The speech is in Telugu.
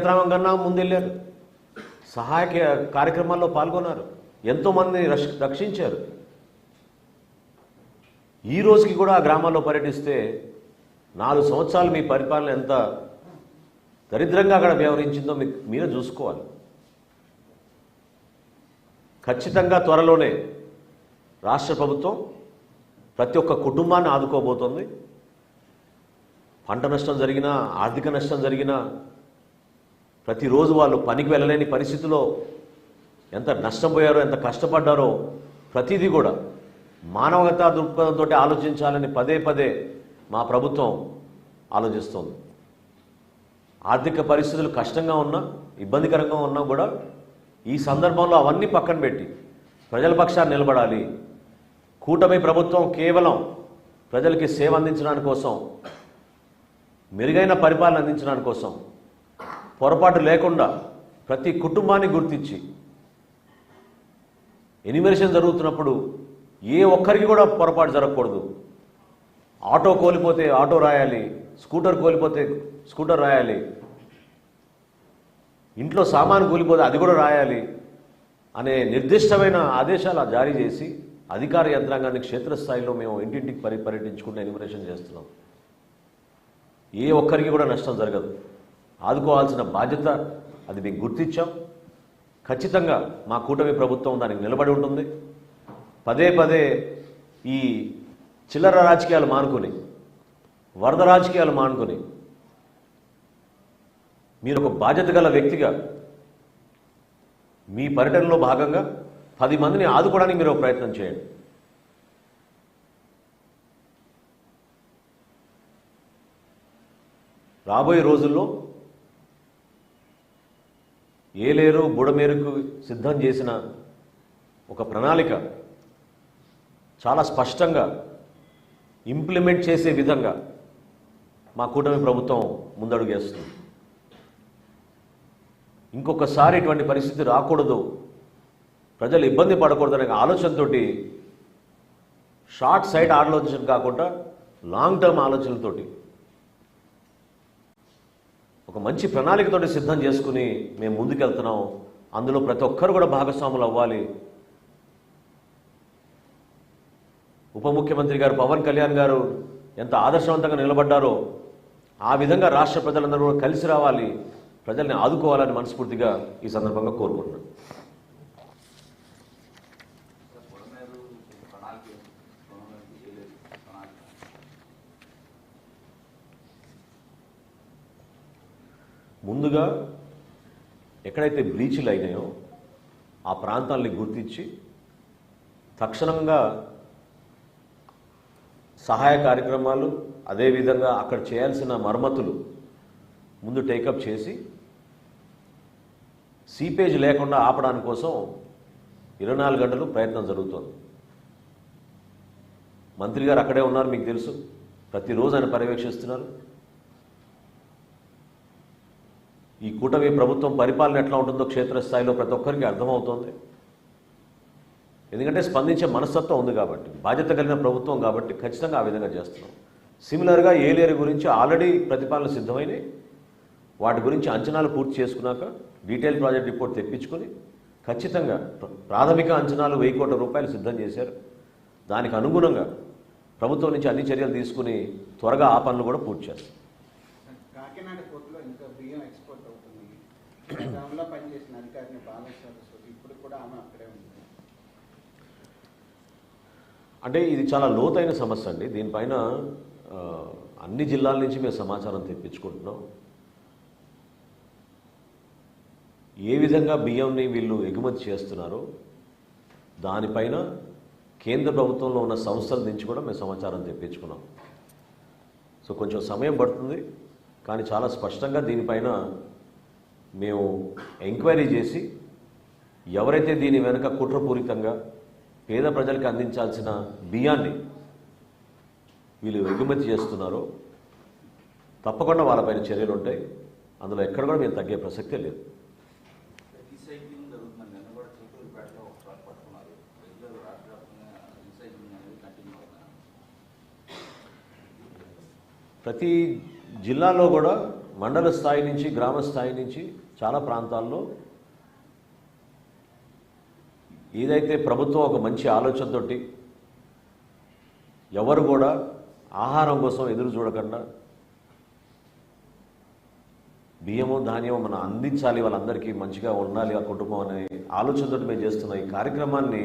యంత్రాంగం కన్నా ముందెళ్ళారు. సహాయక కార్యక్రమాల్లో పాల్గొన్నారు. ఎంతోమందిని రక్ష రక్షించారు. ఈ రోజుకి కూడా ఆ గ్రామాల్లో పర్యటిస్తే నాలుగు సంవత్సరాలు మీ పరిపాలన ఎంత దరిద్రంగా అక్కడ వ్యవహరించిందో మీకు మీరే చూసుకోవాలి. ఖచ్చితంగా త్వరలోనే రాష్ట్ర ప్రభుత్వం ప్రతి ఒక్క కుటుంబాన్ని ఆదుకోబోతోంది. పంట నష్టం జరిగినా ఆర్థిక నష్టం జరిగినా ప్రతిరోజు వాళ్ళు పనికి వెళ్ళలేని పరిస్థితిలో ఎంత నష్టపోయారో ఎంత కష్టపడ్డారో ప్రతిదీ కూడా మానవతా దృక్పథంతో ఆలోచించాలని పదే పదే మా ప్రభుత్వం ఆలోచిస్తోంది. ఆర్థిక పరిస్థితులు కష్టంగా ఉన్నా ఇబ్బందికరంగా ఉన్నా కూడా ఈ సందర్భంలో అవన్నీ పక్కన పెట్టి ప్రజల పక్షాన్ని నిలబడాలి. కూటమి ప్రభుత్వం కేవలం ప్రజలకి సేవ అందించడానికి కోసం మెరుగైన పరిపాలన అందించడానికి కోసం పొరపాటు లేకుండా ప్రతి కుటుంబాన్ని గుర్తించి. ఎనిమినేషన్ జరుగుతున్నప్పుడు ఏ ఒక్కరికి కూడా పొరపాటు జరగకూడదు. ఆటో కోల్పోతే ఆటో రాయాలి స్కూటర్ కోల్పోతే స్కూటర్ రాయాలి ఇంట్లో సామాను కూలిపోతే అది కూడా రాయాలి అనే నిర్దిష్టమైన ఆదేశాలు జారీ చేసి అధికార యంత్రాంగాన్ని క్షేత్రస్థాయిలో మేము ఇంటింటికి పరి పర్యటించుకుంటూ ఎనిమరేషన్ చేస్తున్నాం. ఏ ఒక్కరికి కూడా నష్టం జరగదు. ఆదుకోవాల్సిన బాధ్యత అది మేము గుర్తించాం ఖచ్చితంగా మా కూటమి ప్రభుత్వం దానికి నిలబడి ఉంటుంది. పదే పదే ఈ చిల్లర రాజకీయాలు మానుకొని వరద రాజకీయాలు మానుకొని మీరు ఒక బాధ్యత గల వ్యక్తిగా మీ పర్యటనలో భాగంగా పది మందిని ఆదుకోవడానికి మీరు ఒక ప్రయత్నం చేయండి. రాబోయే రోజుల్లో ఏలేరు బుడమేరుకు సిద్ధం చేసిన ఒక ప్రణాళిక చాలా స్పష్టంగా ఇంప్లిమెంట్ చేసే విధంగా మా కూటమి ప్రభుత్వం ముందడుగేస్తుంది ఇంకొకసారి ఇటువంటి పరిస్థితి రాకూడదు. ప్రజలు ఇబ్బంది పడకూడదనే ఆలోచనతో షార్ట్ సైడ్ ఆలోచన కాకుండా లాంగ్ టర్మ్ ఆలోచనలతోటి ఒక మంచి ప్రణాళికతోటి సిద్ధం చేసుకుని మేము ముందుకెళ్తున్నాం. అందులో ప్రతి ఒక్కరు కూడా భాగస్వాములు అవ్వాలి. ఉప ముఖ్యమంత్రి గారు పవన్ కళ్యాణ్ గారు ఎంత ఆదర్శవంతంగా నిలబడ్డారో ఆ విధంగా రాష్ట్ర ప్రజలందరూ కూడా కలిసి రావాలి. ప్రజల్ని ఆదుకోవాలని మనస్ఫూర్తిగా ఈ సందర్భంగా కోరుకుంటున్నాను పొడమేరు ప్రణాళిక పొడమేరు చేయలేదు ప్రణాళిక ముందుగా ఎక్కడైతే బ్లీచ్లు అయినాయో ఆ ప్రాంతాల్ని గుర్తించి తక్షణంగా సహాయ కార్యక్రమాలు అదేవిధంగా అక్కడ చేయాల్సిన మరమ్మతులు ముందు టేకప్ చేసి సీపేజ్ లేకుండా ఆపడానికి కోసం ఇరవై నాలుగు గంటలు ప్రయత్నం జరుగుతోంది. మంత్రి గారు అక్కడే ఉన్నారు మీకు తెలుసు. ప్రతిరోజు ఆయన పర్యవేక్షిస్తున్నారు. ఈ కూటమి ప్రభుత్వం పరిపాలన ఎట్లా ఉంటుందో క్షేత్రస్థాయిలో ప్రతి ఒక్కరికి అర్థమవుతోంది. ఎందుకంటే స్పందించే మనస్తత్వం ఉంది కాబట్టి బాధ్యత కలిగిన ప్రభుత్వం కాబట్టి ఖచ్చితంగా ఆ విధంగా చేస్తున్నాం. సిమిలర్గా ఏలేరు గురించి ఆల్రెడీ ప్రతిపాదనలు సిద్ధమైనవి వాటి గురించి అంచనాలు పూర్తి చేసుకున్నాక డీటెయిల్ ప్రాజెక్ట్ రిపోర్ట్ తెప్పించుకొని ఖచ్చితంగా ప్రాథమిక అంచనాలు వెయ్యి కోట్ల రూపాయలు సిద్ధం చేశారు. దానికి అనుగుణంగా ప్రభుత్వం నుంచి అన్ని చర్యలు తీసుకుని త్వరగా ఆ పనులు కూడా పూర్తి చేస్తారు గతంలో పనిచేసిన అధికారిని బాగా సరస్వతి ఇప్పుడు కూడా ఆమె అక్కడే ఉంది. అంటే ఇది చాలా లోతైన సమస్య అండి. దీనిపైన అన్ని జిల్లాల నుంచి మేము సమాచారం తెప్పించుకుంటున్నాం. ఏ విధంగా బియ్యంని వీళ్ళు ఎగుమతి చేస్తున్నారో దానిపైన కేంద్ర ప్రభుత్వంలో ఉన్న సంస్థల నుంచి కూడా మేము సమాచారం తెప్పించుకున్నాం. సో కొంచెం సమయం పడుతుంది కానీ చాలా స్పష్టంగా దీనిపైన మేము ఎంక్వైరీ చేసి ఎవరైతే దీని వెనుక కుట్రపూరితంగా పేద ప్రజలకు అందించాల్సిన బియ్యాన్ని వీళ్ళు ఎగుమతి చేస్తున్నారో తప్పకుండా వాళ్ళపైన చర్యలు ఉంటాయి. అందులో ఎక్కడ కూడా మేము తగ్గే ప్రసక్తే లేదు. ప్రతి జిల్లాలో కూడా మండల స్థాయి నుంచి గ్రామ స్థాయి నుంచి చాలా ప్రాంతాల్లో ఏదైతే ప్రభుత్వం ఒక మంచి ఆలోచనతోటి ఎవరు కూడా ఆహారం కోసం ఎదురు చూడకుండా బియ్యము ధాన్యము మనం అందించాలి వాళ్ళందరికీ మంచిగా ఉండాలి ఆ కుటుంబం అనే ఆలోచనతో మేము చేస్తున్న ఈ కార్యక్రమాన్ని